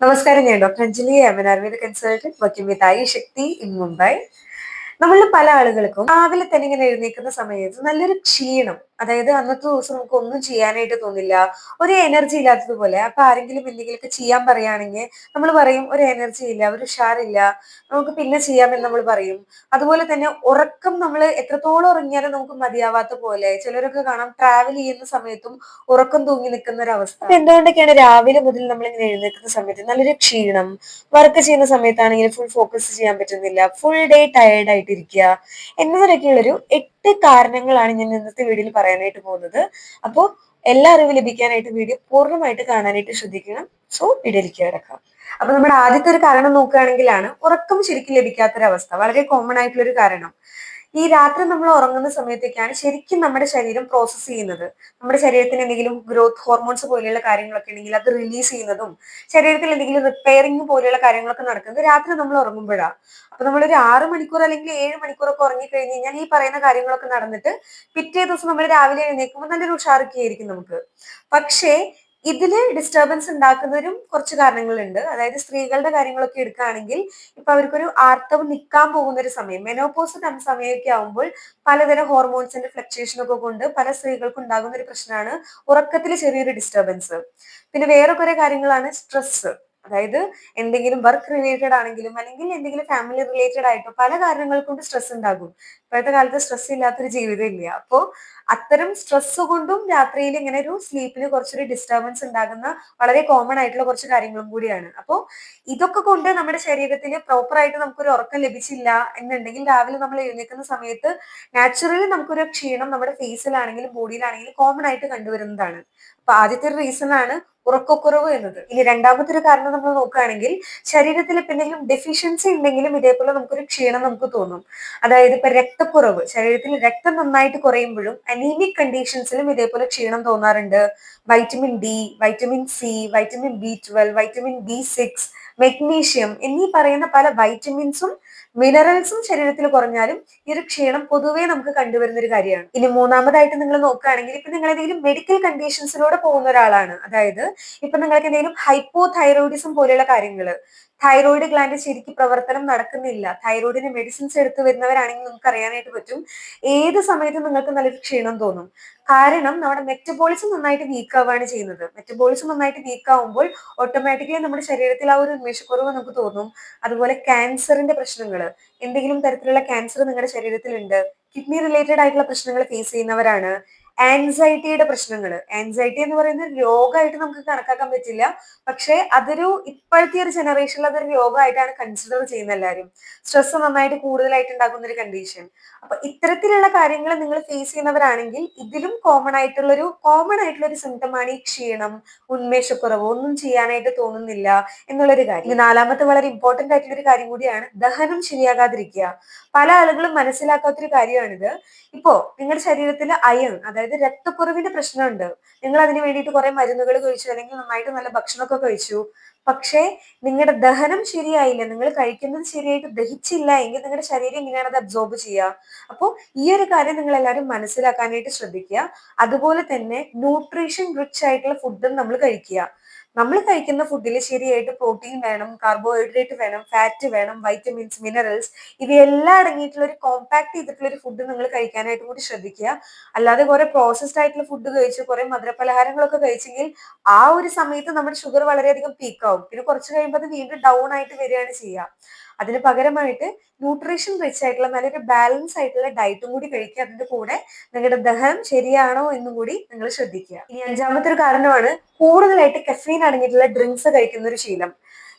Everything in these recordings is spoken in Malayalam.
നമസ്കാരം ഞാൻ doctor Anjali M N Ayurveda consultant working with Ayushakti in Mumbai നമ്മളിൽ പല ആളുകൾക്കും രാവിലെ തന്നെ ഇങ്ങനെ എഴുന്നേൽക്കുന്ന സമയത്ത് നല്ലൊരു ക്ഷീണം അതായത് അന്നത്തെ ദിവസം നമുക്ക് ഒന്നും ചെയ്യാനായിട്ട് തോന്നില്ല ഒരു എനർജി ഇല്ലാത്തതുപോലെ. അപ്പൊ ആരെങ്കിലും എന്തെങ്കിലുമൊക്കെ ചെയ്യാൻ പറയുകയാണെങ്കിൽ നമ്മൾ പറയും ഒരു എനർജി ഇല്ല ഒരു ഉഷാറില്ല നമുക്ക് പിന്നെ ചെയ്യാമെന്ന് നമ്മൾ പറയും. അതുപോലെ തന്നെ ഉറക്കം നമ്മൾ എത്രത്തോളം ഉറങ്ങിയാലും നമുക്ക് മതിയാവാത്ത പോലെ ചിലരൊക്കെ കാണാം ട്രാവൽ ചെയ്യുന്ന സമയത്തും ഉറക്കം തൂങ്ങി നിൽക്കുന്ന ഒരു അവസ്ഥ. എന്തുകൊണ്ടൊക്കെയാണ് രാവിലെ മുതൽ നമ്മൾ ഇങ്ങനെ എഴുന്നേൽക്കുന്ന സമയത്ത് നല്ലൊരു ക്ഷീണം? വർക്ക് ചെയ്യുന്ന സമയത്താണെങ്കിൽ ഫുൾ ഫോക്കസ് ചെയ്യാൻ പറ്റുന്നില്ല ഫുൾ ഡേ ടയേർഡ് ആയിട്ടിരിക്കുക എന്നതിനൊക്കെയുള്ളൊരു എട്ട് കാരണങ്ങളാണ് ഞാൻ ഇന്നത്തെ വീഡിയോയിൽ പറയാനായിട്ട് പോകുന്നത്. അപ്പോൾ എല്ലാ അറിവ് ലഭിക്കാനായിട്ട് വീഡിയോ പൂർണമായിട്ട് കാണാനായിട്ട് ശ്രദ്ധിക്കണം. സോ വീഡിയോയിലേക്ക് കിടക്കാം. അപ്പൊ നമ്മുടെ ആദ്യത്തെ ഒരു കാരണം നോക്കുകയാണെങ്കിലാണ് ഉറക്കം ശരിക്കും ലഭിക്കാത്തൊരവസ്ഥ. വളരെ കോമൺ ആയിട്ടുള്ള ഒരു കാരണം. ഈ രാത്രി നമ്മൾ ഉറങ്ങുന്ന സമയത്തൊക്കെയാണ് ശരിക്കും നമ്മുടെ ശരീരം പ്രോസസ്സ് ചെയ്യുന്നത്. നമ്മുടെ ശരീരത്തിന് എന്തെങ്കിലും ഗ്രോത്ത് ഹോർമോൺസ് പോലെയുള്ള കാര്യങ്ങളൊക്കെ ഉണ്ടെങ്കിൽ അത് റിലീസ് ചെയ്യുന്നതും ശരീരത്തിൽ എന്തെങ്കിലും റിപ്പയറിംഗ് പോലെയുള്ള കാര്യങ്ങളൊക്കെ നടക്കുന്നത് രാത്രി നമ്മൾ ഉറങ്ങുമ്പോഴാണ് അപ്പൊ നമ്മളൊരു ആറ് മണിക്കൂർ അല്ലെങ്കിൽ ഏഴ് മണിക്കൂറൊക്കെ ഉറങ്ങി കഴിഞ്ഞ് കഴിഞ്ഞാൽ ഈ പറയുന്ന കാര്യങ്ങളൊക്കെ നടന്നിട്ട് പിറ്റേ ദിവസം നമ്മൾ രാവിലെ എഴുന്നേൽക്കുമ്പോൾ നല്ലൊരു ഉഷാറൊക്കെ ആയിരിക്കും നമുക്ക്. പക്ഷേ ഇതിൽ ഡിസ്റ്റർബൻസ് ഉണ്ടാക്കുന്നതിനും കുറച്ച് കാരണങ്ങളുണ്ട്. അതായത് സ്ത്രീകളുടെ കാര്യങ്ങളൊക്കെ എടുക്കുകയാണെങ്കിൽ ഇപ്പൊ അവർക്കൊരു ആർത്തവം നിൽക്കാൻ പോകുന്ന ഒരു സമയം മെനോപോസ് സമയമൊക്കെ ആകുമ്പോൾ പലതരം ഹോർമോൺസിന്റെ ഫ്ലക്ച്വേഷൻ ഒക്കെ കൊണ്ട് പല സ്ത്രീകൾക്ക് ഉണ്ടാകുന്ന ഒരു പ്രശ്നമാണ് ഉറക്കത്തിൽ ചെറിയൊരു ഡിസ്റ്റർബൻസ് പിന്നെ വേറെ കുറെ കാര്യങ്ങളാണ് സ്ട്രെസ് അതായത് എന്തെങ്കിലും വർക്ക് റിലേറ്റഡ് ആണെങ്കിലും അല്ലെങ്കിൽ എന്തെങ്കിലും ഫാമിലി റിലേറ്റഡ് ആയിട്ടോ പല കാരണങ്ങൾ കൊണ്ട് സ്ട്രെസ് ഉണ്ടാകും. ഇപ്പോഴത്തെ കാലത്ത് സ്ട്രെസ് ഇല്ലാത്തൊരു ജീവിതം ഇല്ല. അപ്പോൾ അത്തരം സ്ട്രെസ് കൊണ്ടും രാത്രിയിൽ ഇങ്ങനെ ഒരു സ്ലീപ്പിൽ കുറച്ചൊരു ഡിസ്റ്റർബൻസ് ഉണ്ടാകുന്ന വളരെ കോമൺ ആയിട്ടുള്ള കുറച്ച് കാര്യങ്ങളും കൂടിയാണ്. അപ്പോൾ ഇതൊക്കെ കൊണ്ട് നമ്മുടെ ശരീരത്തിൽ പ്രോപ്പർ ആയിട്ട് നമുക്കൊരു ഉറക്കം ലഭിച്ചില്ല എന്നുണ്ടെങ്കിൽ രാവിലെ നമ്മൾ എഴുന്നേൽക്കുന്ന സമയത്ത് നാച്ചുറലി നമുക്കൊരു ക്ഷീണം നമ്മുടെ ഫേസിലാണെങ്കിലും ബോഡിയിലാണെങ്കിലും കോമൺ ആയിട്ട് കണ്ടുവരുന്നതാണ്. അപ്പൊ ആദ്യത്തെ റീസൺ ആണ് ഉറക്കക്കുറവ് എന്നത്. ഇനി രണ്ടാമത്തെ കാരണം നമ്മൾ നോക്കുകയാണെങ്കിൽ ശരീരത്തിൽ എന്തെങ്കിലും ഡെഫിഷ്യൻസി ഉണ്ടെങ്കിലും ഇതേപോലെ നമുക്കൊരു ക്ഷീണം നമുക്ക് തോന്നും. അതായത് ഇപ്പൊ രക്തക്കുറവ് ശരീരത്തിൽ രക്തം നന്നായിട്ട് കുറയുമ്പോഴും അനീമിക് കണ്ടീഷൻസിലും ഇതേപോലെ ക്ഷീണം തോന്നാറുണ്ട്. Vitamin D vitamin C vitamin B twelve vitamin B six magnesium എന്നീ പറയുന്ന പല വൈറ്റമിൻസും മിനറൽസും ശരീരത്തിൽ കുറഞ്ഞാലും ഈ ഒരു ക്ഷീണം പൊതുവേ നമുക്ക് കണ്ടുവരുന്ന ഒരു കാര്യമാണ്. ഇനി മൂന്നാമതായിട്ട് നിങ്ങൾ നോക്കുകയാണെങ്കിൽ ഇപ്പൊ നിങ്ങൾ ഏതെങ്കിലും മെഡിക്കൽ കണ്ടീഷൻസിലൂടെ പോകുന്ന ഒരാളാണ്. അതായത് ഇപ്പൊ നിങ്ങൾക്ക് എന്തെങ്കിലും ഹൈപ്പോ തൈറോയിഡിസം പോലെയുള്ള കാര്യങ്ങൾ തൈറോയിഡ് ഗ്ലാൻഡ് ശരിക്കും പ്രവർത്തനം നടക്കുന്നില്ല തൈറോയിഡിന് മെഡിസിൻസ് എടുത്തു വരുന്നവരാണെങ്കിൽ നിങ്ങൾക്ക് അറിയാനായിട്ട് പറ്റും ഏത് സമയത്തും നിങ്ങൾക്ക് നല്ലൊരു ക്ഷീണം തോന്നും. കാരണം നമ്മുടെ മെറ്റബോളിസം നന്നായിട്ട് വീക്ക് ആവുകയാണ് ചെയ്യുന്നത്. മെറ്റബോളിസം നന്നായിട്ട് വീക്ക് ആവുമ്പോൾ ഓട്ടോമാറ്റിക്കലി നമ്മുടെ ശരീരത്തിൽ ആ ഒരു ഉന്മേഷക്കുറവ് നമുക്ക് തോന്നും. അതുപോലെ ക്യാൻസറിന്റെ പ്രശ്നങ്ങൾ എന്തെങ്കിലും തരത്തിലുള്ള ക്യാൻസർ നിങ്ങളുടെ ശരീരത്തിലുണ്ട് കിഡ്നി റിലേറ്റഡ് ആയിട്ടുള്ള പ്രശ്നങ്ങൾ ഫേസ് ചെയ്യുന്നവരാണ് ആൻസൈറ്റിയുടെ പ്രശ്നങ്ങൾ ആൻസൈറ്റി എന്ന് പറയുന്ന രോഗമായിട്ട് നമുക്ക് കണക്കാക്കാൻ പറ്റില്ല. പക്ഷെ അതൊരു ഇപ്പോഴത്തെ ഒരു ജനറേഷനിൽ അതൊരു രോഗമായിട്ടാണ് കൺസിഡർ ചെയ്യുന്ന എല്ലാവരും. സ്ട്രെസ് നന്നായിട്ട് കൂടുതലായിട്ട് ഉണ്ടാക്കുന്ന ഒരു കണ്ടീഷൻ അപ്പൊ ഇത്തരത്തിലുള്ള കാര്യങ്ങൾ നിങ്ങൾ ഫേസ് ചെയ്യുന്നവരാണെങ്കിൽ ഇതിലും കോമൺ ആയിട്ടുള്ള ഒരു കോമൺ ആയിട്ടുള്ള ഒരു സിംറ്റമാണ് ഈ ക്ഷീണം ഉന്മേഷക്കുറവ് ഒന്നും ചെയ്യാനായിട്ട് തോന്നുന്നില്ല എന്നുള്ളൊരു കാര്യം. നാലാമത്തെ വളരെ ഇമ്പോർട്ടന്റ് ആയിട്ടുള്ള ഒരു കാര്യം കൂടിയാണ് ദഹനം ശരിയാകാതിരിക്കുക. പല ആളുകളും മനസ്സിലാക്കാത്തൊരു കാര്യമാണിത്. ഇപ്പോ നിങ്ങളുടെ ശരീരത്തിൽ അയൺ അതായത് രക്തക്കുറവിന്റെ പ്രശ്നമുണ്ട്. നിങ്ങൾ അതിന് വേണ്ടിയിട്ട് കുറെ മരുന്നുകൾ കഴിച്ചു അല്ലെങ്കിൽ നന്നായിട്ട് നല്ല ഭക്ഷണമൊക്കെ കഴിച്ചു. പക്ഷേ നിങ്ങളുടെ ദഹനം ശരിയായില്ല. നിങ്ങൾ കഴിക്കുന്നത് ശരിയായിട്ട് ദഹിച്ചില്ല എങ്കിൽ നിങ്ങളുടെ ശരീരം എങ്ങനെയാണ് അത് അബ്സോർബ് ചെയ്യുക അപ്പോൾ ഈ ഒരു കാര്യം നിങ്ങൾ എല്ലാവരും മനസ്സിലാക്കാനായിട്ട് ശ്രദ്ധിക്കുക. അതുപോലെ തന്നെ ന്യൂട്രീഷൻ റിച്ച് ആയിട്ടുള്ള ഫുഡും നമ്മൾ കഴിക്കുക. നമ്മൾ കഴിക്കുന്ന ഫുഡിൽ ശരിയായിട്ട് പ്രോട്ടീൻ വേണം കാർബോഹൈഡ്രേറ്റ് വേണം ഫാറ്റ് വേണം വൈറ്റമിൻസ് മിനറൽസ് ഇവയെല്ലാം അടങ്ങിയിട്ടുള്ള ഒരു കോമ്പാക്ട് ചെയ്തിട്ടുള്ള ഒരു ഫുഡ് നിങ്ങൾ കഴിക്കാനായിട്ട് കൂടി ശ്രദ്ധിക്കുക. അല്ലാതെ കുറെ പ്രോസസ്ഡ് ആയിട്ടുള്ള ഫുഡ് കഴിച്ച് കുറെ മധുരപലഹാരങ്ങളൊക്കെ കഴിച്ചെങ്കിൽ ആ ഒരു സമയത്ത് നമ്മുടെ ഷുഗർ വളരെയധികം പീക്ക് ആവും. പിന്നെ കുറച്ച് കഴിയുമ്പോൾ അത് വീണ്ടും ഡൗൺ ആയിട്ട് വരികയാണ് ചെയ്യുക. അതിന് പകരമായിട്ട് ന്യൂട്രീഷൻ റിച്ച് ആയിട്ടുള്ള നല്ലൊരു ബാലൻസ് ആയിട്ടുള്ള ഡയറ്റും കൂടി കഴിക്കുക. അതിന്റെ കൂടെ നിങ്ങളുടെ ദഹനം ശരിയാണോ എന്നും കൂടി നിങ്ങൾ ശ്രദ്ധിക്കുക. ഇനി അഞ്ചാമത്തെ ഒരു കാരണമാണ് കൂടുതലായിട്ട് കഫീൻ അടങ്ങിയിട്ടുള്ള ഡ്രിങ്ക്സ് കഴിക്കുന്ന ഒരു ശീലം.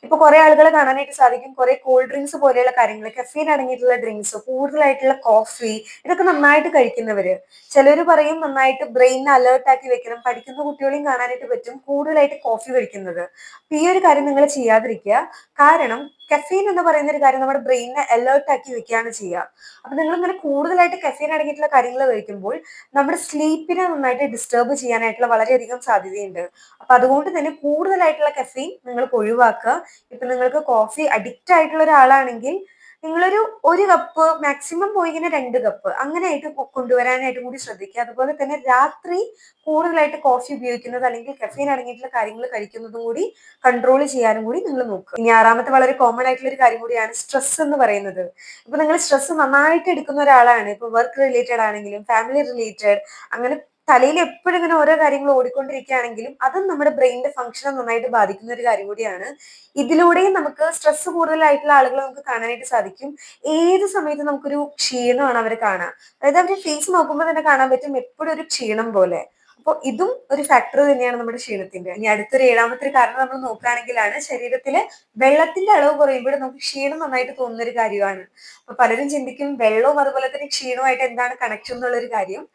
ഇപ്പൊ കുറെ ആളുകളെ കാണാനായിട്ട് സാധിക്കും. കുറെ കൂൾ ഡ്രിങ്ക്സ് പോലെയുള്ള കാര്യങ്ങൾ കഫീൻ അടങ്ങിയിട്ടുള്ള ഡ്രിങ്ക്സ് കൂടുതലായിട്ടുള്ള കോഫി ഇതൊക്കെ നന്നായിട്ട് കഴിക്കുന്നവര്. ചിലർ പറയും നന്നായിട്ട് ബ്രെയിൻ അലേർട്ട് ആക്കി വെക്കണം. പഠിക്കുന്ന കുട്ടികളെയും കാണാനായിട്ട് പറ്റും കൂടുതലായിട്ട് കോഫി കഴിക്കുന്നത്. അപ്പൊ ഈ ഒരു കാര്യം നിങ്ങൾ ചെയ്യാതിരിക്കുക. കാരണം കഫീൻ എന്ന് പറയുന്ന ഒരു കാര്യം നമ്മുടെ ബ്രെയിനിനെ അലേർട്ട് ആക്കി വെക്കുകയാണ് ചെയ്യുക. അപ്പൊ നിങ്ങൾ ഇങ്ങനെ കൂടുതലായിട്ട് കഫീൻ അടങ്ങിയിട്ടുള്ള കാര്യങ്ങൾ കഴിക്കുമ്പോൾ നമ്മുടെ സ്ലീപ്പിനെ നന്നായിട്ട് ഡിസ്റ്റർബ് ചെയ്യാനായിട്ടുള്ള വളരെയധികം സാധ്യതയുണ്ട്. അപ്പൊ അതുകൊണ്ട് തന്നെ കൂടുതലായിട്ടുള്ള കഫീൻ നിങ്ങൾക്ക് ഒഴിവാക്കുക ഇപ്പൊ നിങ്ങൾക്ക് കോഫി അഡിക്റ്റ് ആയിട്ടുള്ള ഒരാളാണെങ്കിൽ നിങ്ങളൊരു ഒരു കപ്പ് മാക്സിമം പോയി ഇങ്ങനെ രണ്ട് കപ്പ് അങ്ങനെ ആയിട്ട് കൊണ്ടുവരാനായിട്ടും കൂടി ശ്രദ്ധിക്കുക. അതുപോലെ തന്നെ രാത്രി കൂടുതലായിട്ട് കോഫി ഉപയോഗിക്കുന്നത് അല്ലെങ്കിൽ കഫീൻ അടങ്ങിയിട്ടുള്ള കാര്യങ്ങൾ കഴിക്കുന്നതും കൂടി കൺട്രോൾ ചെയ്യാനും കൂടി നിങ്ങൾ നോക്കുക. ഇനി ആറാമത്തെ വളരെ കോമൺ ആയിട്ടുള്ള ഒരു കാര്യം കൂടിയാണ് സ്ട്രെസ് എന്ന് പറയുന്നത്. ഇപ്പൊ നിങ്ങൾ സ്ട്രെസ് നന്നായിട്ട് എടുക്കുന്ന ഒരാളാണ്. ഇപ്പൊ വർക്ക് റിലേറ്റഡ് ആണെങ്കിലും ഫാമിലി റിലേറ്റഡ് അങ്ങനെ തലയിൽ എപ്പോഴും ഇങ്ങനെ ഓരോ കാര്യങ്ങൾ ഓടിക്കൊണ്ടിരിക്കുകയാണെങ്കിലും അതും നമ്മുടെ ബ്രെയിനിന്റെ ഫംഗ്ഷനെ നന്നായിട്ട് ബാധിക്കുന്ന ഒരു കാര്യം കൂടിയാണ്. ഇതിലൂടെയും നമുക്ക് സ്ട്രെസ് കൂടുതലായിട്ടുള്ള ആളുകളെ നമുക്ക് കാണാനായിട്ട് സാധിക്കും. ഏത് സമയത്തും നമുക്കൊരു ക്ഷീണമാണ് അവർ കാണാൻ അതായത് അവരുടെ ഫേസ് നോക്കുമ്പോൾ തന്നെ കാണാൻ പറ്റും എപ്പോഴും ഒരു ക്ഷീണം പോലെ. അപ്പോൾ ഇതും ഒരു ഫാക്ടർ തന്നെയാണ് നമ്മുടെ ക്ഷീണത്തിന്റെ. ഇനി അടുത്തൊരു ഏഴാമത്തെ ഒരു കാരണം നമ്മൾ നോക്കുകയാണെങ്കിലാണ് ശരീരത്തിൽ വെള്ളത്തിന്റെ അളവ് കുറയുമ്പോൾ നമുക്ക് ക്ഷീണം നന്നായിട്ട് തോന്നുന്ന ഒരു കാര്യമാണ്. അപ്പൊ പലരും ചിന്തിക്കും വെള്ളവും അതുപോലെ തന്നെ ക്ഷീണവുമായിട്ട് എന്താണ് കണക്ഷൻ എന്നുള്ള ഒരു കാര്യം.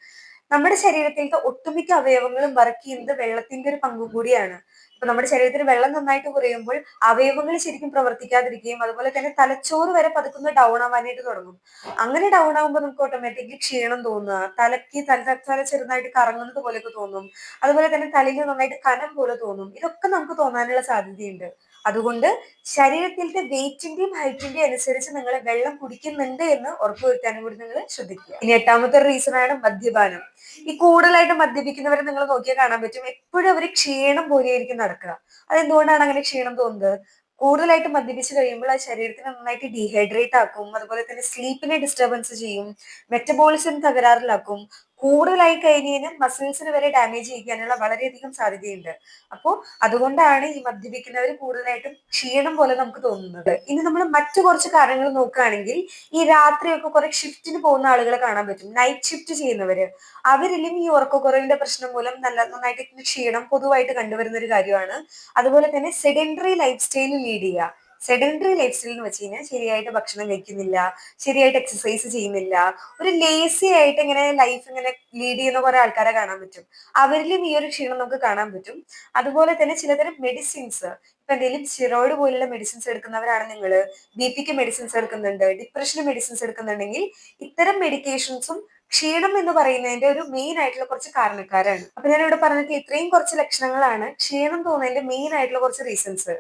നമ്മുടെ ശരീരത്തിലത്തെ ഒട്ടുമിക്ക അവയവങ്ങളും വർക്ക് ചെയ്യുന്നത് വെള്ളത്തിന്റെ ഒരു പങ്കും കൂടിയാണ്. അപ്പൊ നമ്മുടെ ശരീരത്തിൽ വെള്ളം നന്നായിട്ട് കുറയുമ്പോൾ അവയവങ്ങൾ ശരിക്കും പ്രവർത്തിക്കാതിരിക്കുകയും അതുപോലെ തന്നെ തലച്ചോറ് വരെ പതുക്കുന്ന ഡൗൺ ആവാനായിട്ട് തുടങ്ങും. അങ്ങനെ ഡൗൺ ആവുമ്പോൾ നമുക്ക് ഓട്ടോമാറ്റിക്കലി ക്ഷീണം തോന്നുക. തലക്ക് തല തല ചെറുതായിട്ട് കറങ്ങുന്നത് പോലെയൊക്കെ തോന്നും. അതുപോലെ തന്നെ തലയിൽ നന്നായിട്ട് കനം പോലെ തോന്നും. ഇതൊക്കെ നമുക്ക് തോന്നാനുള്ള സാധ്യതയുണ്ട്. അതുകൊണ്ട് ശരീരത്തിലത്തെ വെയിറ്റിന്റെയും ഹൈറ്റിന്റെയും അനുസരിച്ച് നിങ്ങൾ വെള്ളം കുടിക്കുന്നുണ്ട് എന്ന് ഉറപ്പുവരുത്താനും കൂടി നിങ്ങൾ ശ്രദ്ധിക്കുക. ഇനി എട്ടാമത്തെ റീസൺ ആണ് മദ്യപാനം. ഈ കൂടുതലായിട്ട് മദ്യപിക്കുന്നവരെ നിങ്ങൾ നോക്കിയാൽ കാണാൻ പറ്റും. എപ്പോഴും അവർ ക്ഷീണം പോലെയായിരിക്കും നടക്കുക. അതെന്തുകൊണ്ടാണ് അങ്ങനെ ക്ഷീണം തോന്നുന്നത്? കൂടുതലായിട്ട് മദ്യപിച്ച് കഴിയുമ്പോൾ ആ ശരീരത്തിന് നന്നായിട്ട് ഡീഹൈഡ്രേറ്റ് ആക്കും. അതുപോലെ തന്നെ സ്ലീപ്പിനെ ഡിസ്റ്റർബൻസ് ചെയ്യും. മെറ്റബോളിസം തകരാറിലാക്കും. കൂടുതലായി കഴിഞ്ഞാൽ മസിൽസിന് വരെ ഡാമേജ് ചെയ്യിക്കാനുള്ള വളരെയധികം സാധ്യതയുണ്ട്. അപ്പോൾ അതുകൊണ്ടാണ് ഈ മദ്യപിക്കുന്നവർ കൂടുതലായിട്ടും ക്ഷീണം പോലെ നമുക്ക് തോന്നുന്നത്. ഇനി നമ്മൾ മറ്റു കുറച്ച് കാര്യങ്ങൾ നോക്കുകയാണെങ്കിൽ ഈ രാത്രിയൊക്കെ കുറെ ഷിഫ്റ്റിന് പോകുന്ന ആളുകളെ കാണാൻ പറ്റും. നൈറ്റ് ഷിഫ്റ്റ് ചെയ്യുന്നവര്. അവരിലും ഈ ഉറക്കക്കുറവിന്റെ പ്രശ്നം മൂലം നല്ല നന്നായിട്ട് ക്ഷീണം പൊതുവായിട്ട് കണ്ടുവരുന്ന ഒരു കാര്യമാണ്. അതുപോലെ തന്നെ സെഡൻഡറി ലൈഫ് സ്റ്റൈൽ ലീഡ് ചെയ്യുക. സെഡൻഡറി ലൈഫ് സ്റ്റൈൽ എന്ന് വെച്ച് കഴിഞ്ഞാൽ ശരിയായിട്ട് ഭക്ഷണം കഴിക്കുന്നില്ല ശരിയായിട്ട് എക്സസൈസ് ചെയ്യുന്നില്ല. ഒരു ലേസി ആയിട്ട് ഇങ്ങനെ ലൈഫ് ഇങ്ങനെ ലീഡ് ചെയ്യുന്ന കുറെ ആൾക്കാരെ കാണാൻ പറ്റും. അവരിലും ഈ ഒരു ക്ഷീണം നമുക്ക് കാണാൻ പറ്റും. അതുപോലെ തന്നെ ചിലതരം മെഡിസിൻസ് ഇപ്പൊ എന്തെങ്കിലും സ്റ്റിറോയിഡ് പോലുള്ള മെഡിസിൻസ് എടുക്കുന്നവരാണ് നിങ്ങൾ ബി പിക്ക് മെഡിസിൻസ് എടുക്കുന്നുണ്ട് ഡിപ്രഷന് മെഡിസിൻസ് എടുക്കുന്നുണ്ടെങ്കിൽ ഇത്തരം മെഡിക്കേഷൻസും ക്ഷീണം എന്ന് പറയുന്നതിന്റെ ഒരു മെയിൻ ആയിട്ടുള്ള കുറച്ച് കാരണക്കാരാണ്. അപ്പൊ ഞാൻ ഇവിടെ പറഞ്ഞിട്ട് ഇത്രയും കുറച്ച് ലക്ഷണങ്ങളാണ് ക്ഷീണം തോന്നുന്നതിന്റെ മെയിൻ ആയിട്ടുള്ള കുറച്ച് റീസൺസ്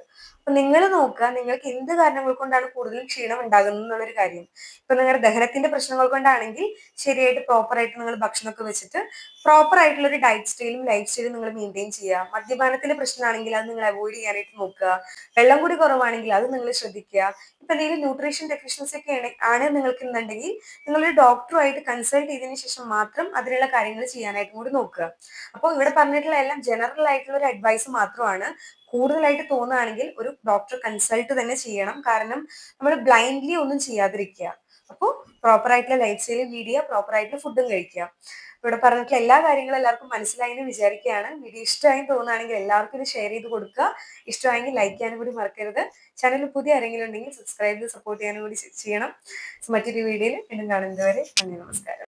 നിങ്ങൾ നോക്കുക നിങ്ങൾക്ക് എന്ത് കാരണങ്ങൾ കൊണ്ടാണ് കൂടുതലും ക്ഷീണം ഉണ്ടാകുന്നത് എന്നുള്ളൊരു കാര്യം. ഇപ്പൊ നിങ്ങളുടെ ദഹനത്തിന്റെ പ്രശ്നങ്ങൾ കൊണ്ടാണെങ്കിൽ ശരിയായിട്ട് പ്രോപ്പർ ആയിട്ട് നിങ്ങൾ ഭക്ഷണമൊക്കെ വെച്ചിട്ട് പ്രോപ്പർ ആയിട്ടുള്ള ഒരു ഡയറ്റ് സ്റ്റൈലും ലൈഫ് സ്റ്റൈലും നിങ്ങൾ മെയിന്റെയിൻ ചെയ്യുക. മദ്യപാനത്തിന്റെ പ്രശ്നമാണെങ്കിൽ അത് നിങ്ങൾ അവോയ്ഡ് ചെയ്യാനായിട്ട് നോക്കുക. വെള്ളം കൂടി കുറവാണെങ്കിൽ അത് നിങ്ങൾ ശ്രദ്ധിക്കുക. ഇപ്പൊ എന്തെങ്കിലും ന്യൂട്രീഷൻ ഡെഫിഷ്യൻസി ഒക്കെ ആണ് നിങ്ങൾക്ക് എന്നുണ്ടെങ്കിൽ നിങ്ങളൊരു ഡോക്ടറുമായിട്ട് കൺസൾട്ട് ചെയ്തതിന് ശേഷം മാത്രം അതിനുള്ള കാര്യങ്ങൾ ചെയ്യാനായിട്ട് കൂടി നോക്കുക. അപ്പോൾ ഇവിടെ പറഞ്ഞിട്ടുള്ള എല്ലാം ജനറൽ ആയിട്ടുള്ള ഒരു അഡ്വൈസ് മാത്രമാണ്. കൂടുതലായിട്ട് തോന്നുകയാണെങ്കിൽ ഒരു ഡോക്ടർ കൺസൾട്ട് തന്നെ ചെയ്യണം. കാരണം നമ്മൾ ബ്ലൈൻഡ്ലി ഒന്നും ചെയ്യാതിരിക്കുക. അപ്പോൾ പ്രോപ്പർ ആയിട്ടുള്ള ലൈഫ് സ്റ്റൈൽ ലീഡ് ചെയ്യുക പ്രോപ്പർ ആയിട്ടുള്ള ഫുഡും കഴിക്കുക. ഇവിടെ പറഞ്ഞിട്ടുള്ള എല്ലാ കാര്യങ്ങളും എല്ലാവർക്കും മനസ്സിലായി എന്ന് വിചാരിക്കുകയാണ്. വീഡിയോ ഇഷ്ടമായി തോന്നുകയാണെങ്കിൽ എല്ലാവർക്കും ഇത് ഷെയർ ചെയ്ത് കൊടുക്കുക. ഇഷ്ടമായെങ്കിൽ ലൈക്ക് ചെയ്യാനും കൂടി മറക്കരുത്. ചാനൽ പുതിയ ആരെങ്കിലും ഉണ്ടെങ്കിൽ സബ്സ്ക്രൈബ് ചെയ്ത് സപ്പോർട്ട് ചെയ്യാനും കൂടി ചെയ്യണം. മറ്റൊരു വീഡിയോയിൽ വീണ്ടും കാണുന്നതുവരെ നന്ദി നമസ്കാരം.